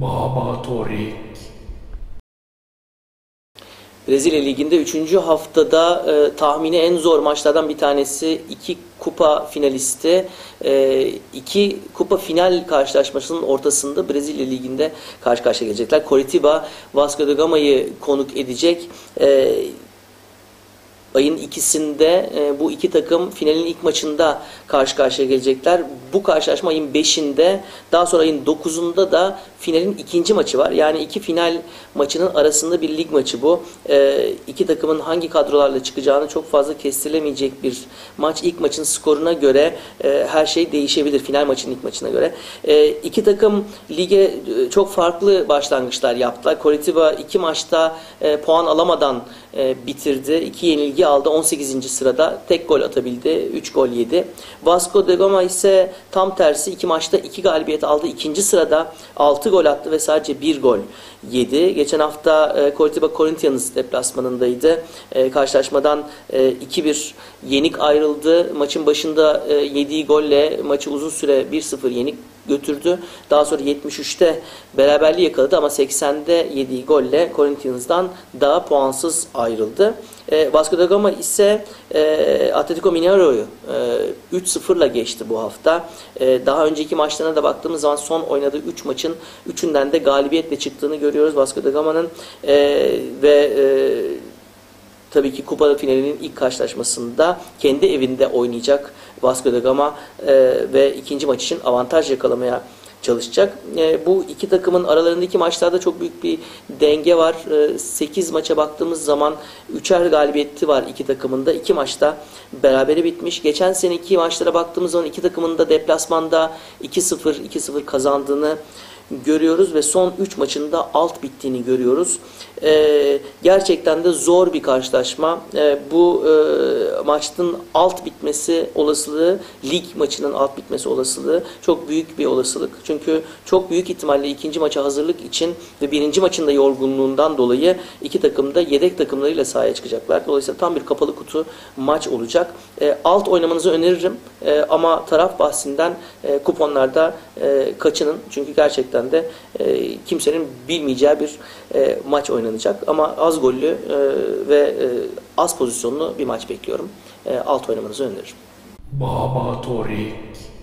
Baba Torik. Brezilya Ligi'nde 3. haftada e, tahmini en zor maçlardan bir tanesi. iki kupa finalisti, e, iki kupa final karşılaşmasının ortasında Brezilya Ligi'nde karşı karşıya gelecekler. Coritiba, Vasco da Gama'yı konuk edecek. E, ayın ikisinde e, bu iki takım finalin ilk maçında karşı karşıya gelecekler. Bu karşılaşma ayın 5'inde daha sonra ayın 9'unda da finalin ikinci maçı var. Yani iki final maçının arasında bir lig maçı bu. E, iki takımın hangi kadrolarla çıkacağını çok fazla kestirilemeyecek bir maç. İlk maçın skoruna göre e, her şey değişebilir final maçının ilk maçına göre. E, iki takım lige e, çok farklı başlangıçlar yaptılar. Coritiba iki maçta e, puan alamadan e, bitirdi. İki yenilgi aldı. 18. sırada tek gol atabildi. 3 gol yedi. Vasco da Gama ise tam tersi iki maçta iki galibiyet aldı. İkinci sırada 6 gol attı ve sadece 1 gol yedi. Geçen hafta e, Coritiba Corinthians deplasmanındaydı. E, karşılaşmadan e, 2-1 yenik ayrıldı. Maçın başında e, yediği golle maçı uzun süre 1-0 yenik götürdü. Daha sonra 73'te beraberliği yakaladı ama 80'de yediği golle Corinthians'dan daha puansız ayrıldı. E, Vasco da Gama ise e, Atletico Mineiro'yu e, 3-0'la geçti bu hafta. E, daha önceki maçlarına da baktığımız zaman son oynadığı 3 maçın 3'ünden de galibiyetle çıktığını görüyoruz Vasco da Gama'nın e, ve e, tabii ki kupa finalinin ilk karşılaşmasında kendi evinde oynayacak Vasco da Gama e, ve ikinci maç için avantaj yakalamaya çalışacak. E, bu iki takımın aralarındaki maçlarda çok büyük bir denge var. E, 8 maça baktığımız zaman 3'er galibiyeti var iki takımın da. İki maçta berabere bitmiş. Geçen seneki maçlara baktığımız zaman iki takımın da deplasmanda 2-0 2-0 kazandığını görüyoruz ve son 3 maçında alt bittiğini görüyoruz. Ee, gerçekten de zor bir karşılaşma. Ee, bu e, maçın alt bitmesi olasılığı, lig maçının alt bitmesi olasılığı çok büyük bir olasılık. Çünkü çok büyük ihtimalle ikinci maça hazırlık için ve birinci maçın da yorgunluğundan dolayı iki takım da yedek takımlarıyla sahaya çıkacaklar. Dolayısıyla tam bir kapalı kutu maç olacak. E, alt oynamanızı öneririm e, ama taraf bahsinden e, kuponlarda e, kaçının. Çünkü gerçekten de e, kimsenin bilmeyeceği bir e, maç oynanacak. Ama az gollü e, ve e, az pozisyonlu bir maç bekliyorum. E, alt oynamanızı öneririm. Baba Torik.